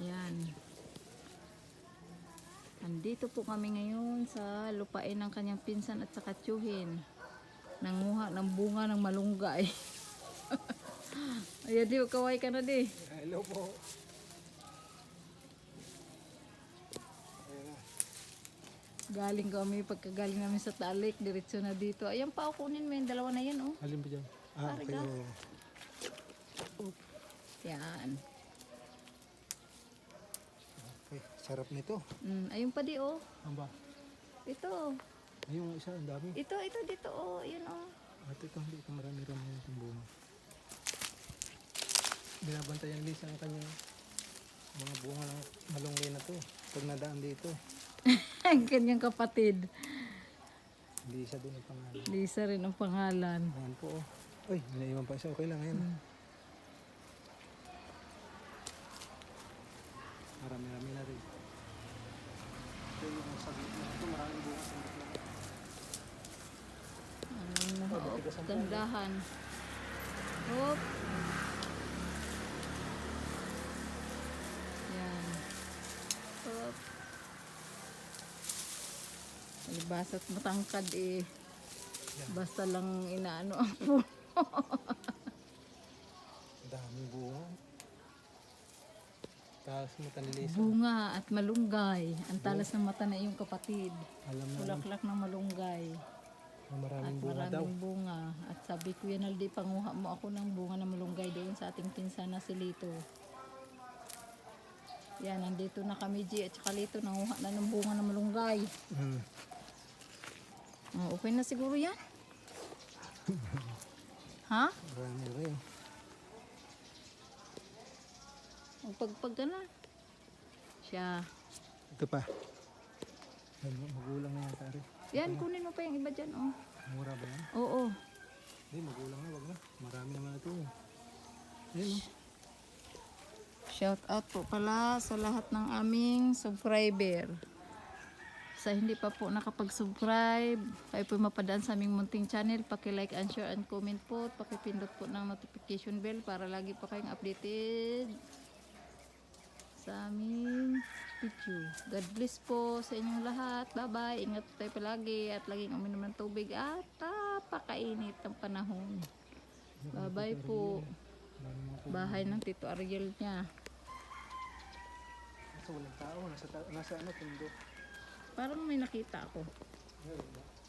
Yan. Andito po kami ngayon sa lupain ng kanyang pinsan at saka tiyuhin. Nanguha ng bunga ng malunggay. Ayan, di, kaway ka na di. Hello po. Galing kami, pagkagaling namin sa talik, diretso na dito. Ayan pa, kunin mo yung dalawa na yan, oh. Alin ba dyan? Ah, okay. Karga. oo. Yan. Okay, sarap nito. Mm, ayun pa di, oh. Ano ba? Ito. Ay, yung isa, ang dami. Ito, ito, dito, oh. Yun, oh. At ito, hindi ito marami-rami yung bunga. Binabantayan Lisa ang kanyang mga bunga ng malunggay na to. Pag nadaan dito, Ang kanyang kapatid. Lisa din ang pangalan. Lisa rin ang pangalan. Ayan po. oh. Uy, may naiwan pa isa. Okay lang, ayan. Mm. Marami-rami na rin. Ito yung sabi na ito, maraming bunga sa gitna. Ano, hop, gandahan. Hop. Yan. Hop. Alibasa't matangkad eh. Basta lang inaano ang puno. Daming bunga. Taas mo ni Lisa. Bunga at malunggay. Ang talas ng mata na iyong kapatid. Alam Bulaklak ng malunggay. na At maraming bunga daw. maraming bunga. At sabi ko yan, Aldi, panguha mo ako ng bunga ng malunggay doon sa ating pinsan na si Lito. Yan, nandito na kami, G. At saka Lito, nanguha na ng bunga ng malunggay. Hmm. Oh, okay na siguro yan. ha? Marami rin. Magpagpag ka na. Siya. Ito pa. Magulang na yata rin. Yan, kunin mo pa yung iba dyan, oh. Mura ba yan? Oo. Hindi, magulang na. Wag na. Marami naman ito. Ayun, oh. Shout out po pala sa lahat ng aming subscriber. Sa hindi pa po nakapag-subscribe, kayo po mapadaan sa aming munting channel. Paki-like and share and comment po. Paki-pindot po ng notification bell para lagi po kayong updated sa aming video. God bless po sa inyong lahat. Bye-bye. Ingat tayo palagi at laging uminom ng tubig at napakainit ang panahon. Bye-bye po. Bahay ng Tito Ariel niya. Nasa walang tao. Nasa, nasa ano, tundo. Parang may nakita ako. Meron ba?